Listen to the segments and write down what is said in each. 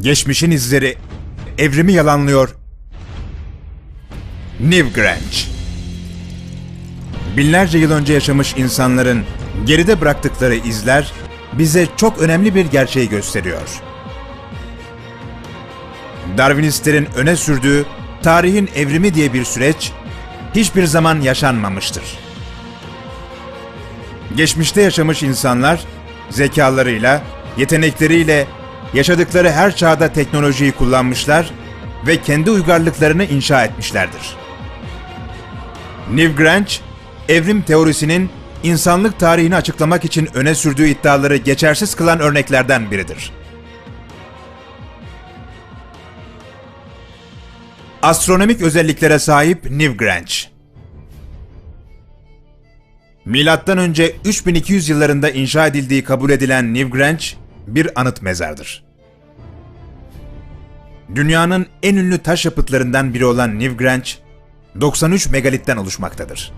Geçmişin izleri evrimi yalanlıyor. New Grange. Binlerce yıl önce yaşamış insanların geride bıraktıkları izler bize çok önemli bir gerçeği gösteriyor. Darwinistlerin öne sürdüğü tarihin evrimi diye bir süreç hiçbir zaman yaşanmamıştır. Geçmişte yaşamış insanlar zekalarıyla, yetenekleriyle yaşadıkları her çağda teknolojiyi kullanmışlar ve kendi uygarlıklarını inşa etmişlerdir. Neil Grange, evrim teorisinin insanlık tarihini açıklamak için öne sürdüğü iddiaları geçersiz kılan örneklerden biridir. Astronomik özelliklere sahip Neil Grange Milattan önce 3200 yıllarında inşa edildiği kabul edilen New Grange bir anıt mezardır. Dünyanın en ünlü taş yapıtlarından biri olan New Grange, 93 megalitten oluşmaktadır.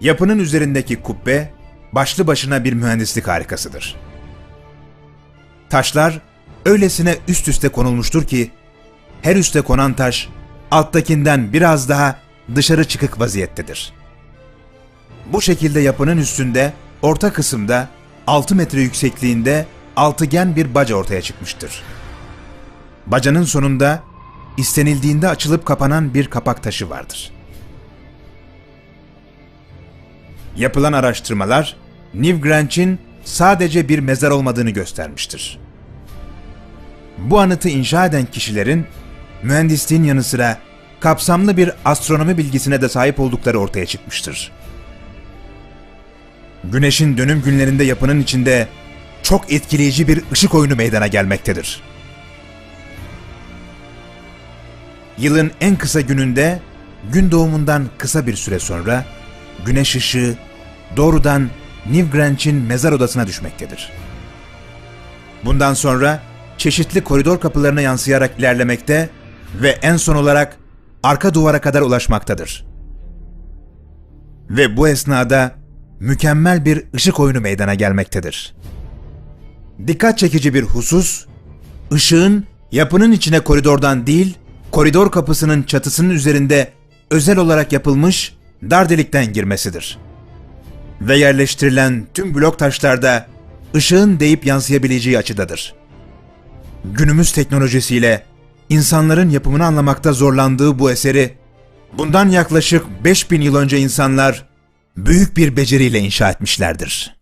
Yapının üzerindeki kubbe, başlı başına bir mühendislik harikasıdır. Taşlar öylesine üst üste konulmuştur ki, her üste konan taş, alttakinden biraz daha dışarı çıkık vaziyettedir. Bu şekilde yapının üstünde, orta kısımda 6 metre yüksekliğinde altıgen bir baca ortaya çıkmıştır. Bacanın sonunda istenildiğinde açılıp kapanan bir kapak taşı vardır. Yapılan araştırmalar New Grange'in sadece bir mezar olmadığını göstermiştir. Bu anıtı inşa eden kişilerin mühendisliğin yanı sıra kapsamlı bir astronomi bilgisine de sahip oldukları ortaya çıkmıştır. Güneşin dönüm günlerinde yapının içinde çok etkileyici bir ışık oyunu meydana gelmektedir. Yılın en kısa gününde gün doğumundan kısa bir süre sonra güneş ışığı doğrudan New Grange'in mezar odasına düşmektedir. Bundan sonra çeşitli koridor kapılarına yansıyarak ilerlemekte ve en son olarak arka duvara kadar ulaşmaktadır. Ve bu esnada mükemmel bir ışık oyunu meydana gelmektedir. Dikkat çekici bir husus, ışığın yapının içine koridordan değil, koridor kapısının çatısının üzerinde özel olarak yapılmış dar delikten girmesidir. Ve yerleştirilen tüm blok taşlarda ışığın değip yansıyabileceği açıdadır. Günümüz teknolojisiyle insanların yapımını anlamakta zorlandığı bu eseri, bundan yaklaşık 5000 yıl önce insanlar büyük bir beceriyle inşa etmişlerdir.